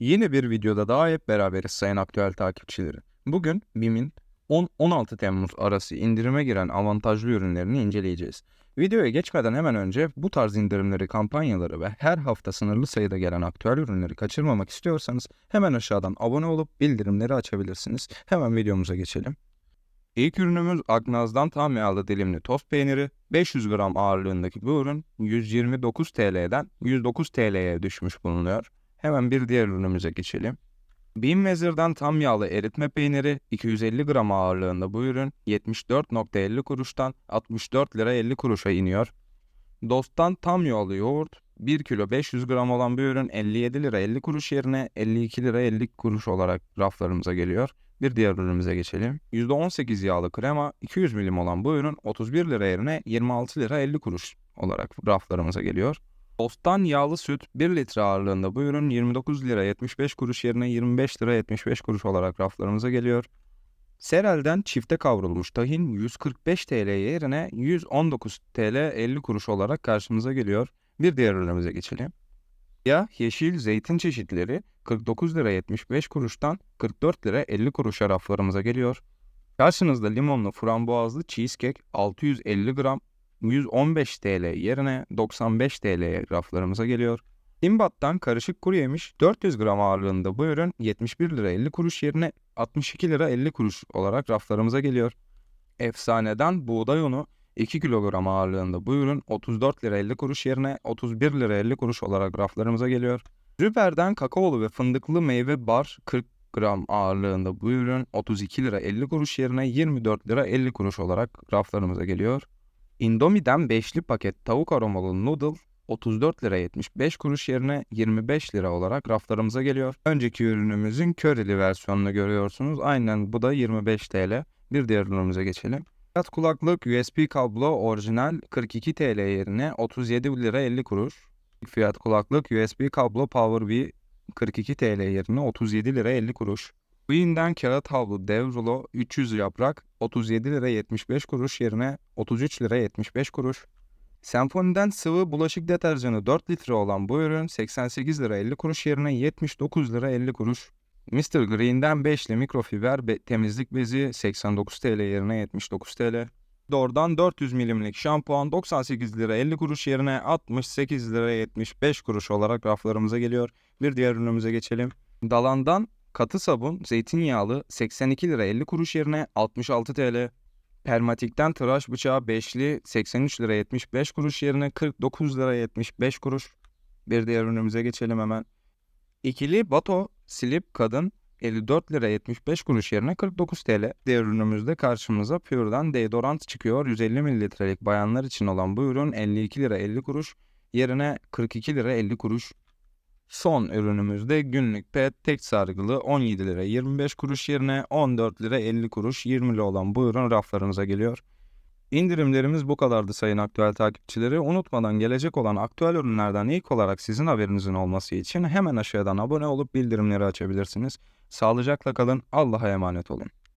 Yeni bir videoda daha hep beraberiz sayın aktüel takipçileri. Bugün BİM'in 10-16 Temmuz arası indirime giren avantajlı ürünlerini inceleyeceğiz. Videoya geçmeden hemen önce bu tarz indirimleri, kampanyaları ve her hafta sınırlı sayıda gelen aktüel ürünleri kaçırmamak istiyorsanız hemen aşağıdan abone olup bildirimleri açabilirsiniz. Hemen videomuza geçelim. İlk ürünümüz Aknaz'dan tam yağlı dilimli tost peyniri. 500 gram ağırlığındaki bu ürün 129 TL'den 109 TL'ye düşmüş bulunuyor. Hemen bir diğer ürünümüze geçelim. Bean Vezir'den tam yağlı eritme peyniri 250 gram ağırlığında bu ürün 74.50 kuruştan 64 lira 50 kuruşa iniyor. Dost'tan tam yağlı yoğurt 1 kilo 500 gram olan bir ürün 57 lira 50 kuruş yerine 52 lira 50 kuruş olarak raflarımıza geliyor. Bir diğer ürünümüze geçelim. %18 yağlı krema 200 milim olan bu ürün 31 lira yerine 26 lira 50 kuruş olarak raflarımıza geliyor. Dost'tan yağlı süt 1 litre ağırlığında bu ürün 29 lira 75 kuruş yerine 25 lira 75 kuruş olarak raflarımıza geliyor. Serel'den çifte kavrulmuş tahin 145 TL yerine 119 TL 50 kuruş olarak karşımıza geliyor. Bir diğer ürünümüze geçelim. Ya yeşil zeytin çeşitleri 49 lira 75 kuruştan 44 lira 50 kuruşa raflarımıza geliyor. Karşınızda limonlu frambuazlı cheesecake 650 gram 115 TL yerine 95 TL raflarımıza geliyor. İmbat'tan karışık kuru yemiş 400 gram ağırlığında bu ürün 71 lira 50 kuruş yerine 62 lira 50 kuruş olarak raflarımıza geliyor. Efsaneden buğday unu 2 kilogram ağırlığında bu ürün 34 lira 50 kuruş yerine 31 lira 50 kuruş olarak raflarımıza geliyor. Rüber'den kakaolu ve fındıklı meyve bar 40 gram ağırlığında bu ürün 32 lira 50 kuruş yerine 24 lira 50 kuruş olarak raflarımıza geliyor. Indomie'den beşli paket tavuk aromalı noodle 34 lira 75 kuruş yerine 25 lira olarak raflarımıza geliyor. Önceki ürünümüzün körili versiyonunu görüyorsunuz. Aynen bu da 25 TL. Bir diğer ürünümüze geçelim. Fiyat kulaklık USB kablo orijinal 42 TL yerine 37 lira 50 kuruş. Fiyat kulaklık USB kablo Power B 42 TL yerine 37 lira 50 kuruş. Queen'den kağıt havlu dev rulo 300 yaprak 37 lira 75 kuruş yerine 33 lira 75 kuruş. Senfoni'den sıvı bulaşık deterjanı 4 litre olan bu ürün 88 lira 50 kuruş yerine 79 lira 50 kuruş. Mr. Green'den 5'li mikrofiber be- temizlik bezi 89 TL yerine 79 TL. Dor'dan 400 milimlik şampuan 98 lira 50 kuruş yerine 68 lira 75 kuruş olarak raflarımıza geliyor. Bir diğer ürünümüze geçelim. Dalan'dan katı sabun zeytinyağlı 82 lira 50 kuruş yerine 66 TL. Permatik'ten tıraş bıçağı 5'li 83 lira 75 kuruş yerine 49 lira 75 kuruş. Bir diğer ürünümüze geçelim hemen. İkili Bato Slip Kadın 54 lira 75 kuruş yerine 49 TL. Diğer ürünümüzde karşımıza Pure'dan deodorant çıkıyor. 150 mililitrelik bayanlar için olan bu ürün 52 lira 50 kuruş yerine 42 lira 50 kuruş. Son ürünümüzde günlük pet tek sargılı 17 lira 25 kuruş yerine 14 lira 50 kuruş 20 lira olan bu ürün raflarımıza geliyor. İndirimlerimiz bu kadardı sayın aktüel takipçileri. Unutmadan gelecek olan aktüel ürünlerden ilk olarak sizin haberinizin olması için hemen aşağıdan abone olup bildirimleri açabilirsiniz. Sağlıcakla kalın, Allah'a emanet olun.